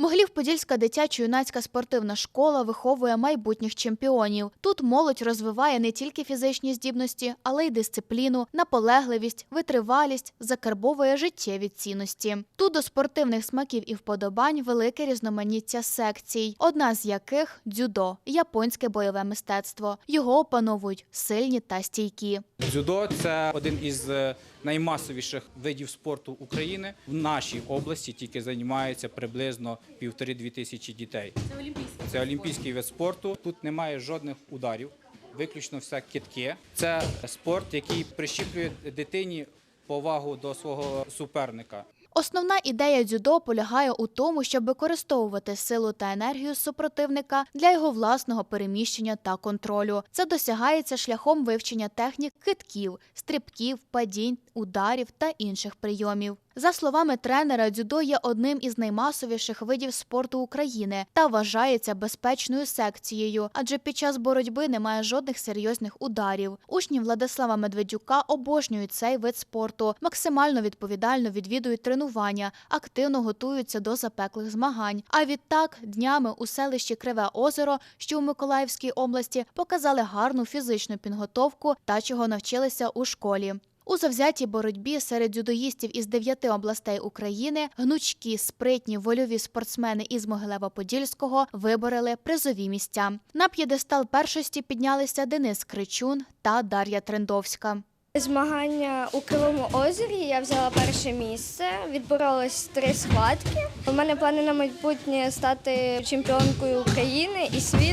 Могилів-Подільська дитячо-юнацька спортивна школа виховує майбутніх чемпіонів. Тут молодь розвиває не тільки фізичні здібності, але й дисципліну, наполегливість, витривалість, закарбовує життєві цінності. Тут до спортивних смаків і вподобань велике різноманіття секцій, одна з яких дзюдо японське бойове мистецтво. Його опановують сильні та стійкі. Дзюдо це один із е, наймасовіших видів спорту України. В нашій області тільки займається приблизно півтори-дві тисячі дітей. Це олімпійський це олімпійський вид спорту. Тут немає жодних ударів, виключно все китки. Це спорт, який прищіплює дитині повагу до свого суперника. Основна ідея дзюдо полягає у тому, щоб використовувати силу та енергію супротивника для його власного переміщення та контролю. Це досягається шляхом вивчення технік китків, стрибків, падінь, ударів та інших прийомів. За словами тренера, дзюдо є одним із наймасовіших видів спорту України та вважається безпечною секцією, адже під час боротьби немає жодних серйозних ударів. Учні Владислава Медведюка обожнюють цей вид спорту, максимально відповідально відвідують тренування, активно готуються до запеклих змагань. А відтак днями у селищі Криве Озеро, що у Миколаївській області, показали гарну фізичну підготовку та чого навчилися у школі. У завзятій боротьбі серед дзюдоїстів із дев'яти областей України гнучкі, спритні, вольові спортсмени із Могилева-Подільського вибороли призові місця. На п'єдестал першості піднялися Денис Кричун та Дар'я Трендовська. Змагання у Кривому озері я взяла перше місце, відборолись три схватки. У мене плани на майбутнє стати чемпіонкою України і світу.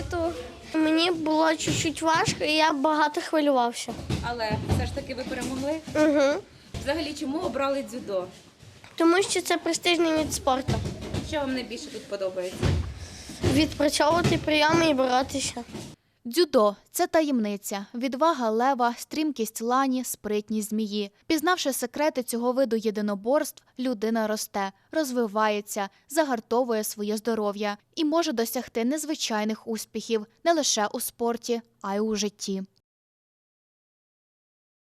Мені було чуть-чуть важко, і я багато хвилювався. Але все ж таки ви перемогли. Угу. Взагалі, чому обрали дзюдо? Тому що це престижний від спорту. Що вам найбільше тут подобається? Відпрацьовувати прийоми і боротися. Дзюдо це таємниця, відвага лева, стрімкість лані, спритність змії. Пізнавши секрети цього виду єдиноборств, людина росте, розвивається, загартовує своє здоров'я і може досягти незвичайних успіхів не лише у спорті, а й у житті.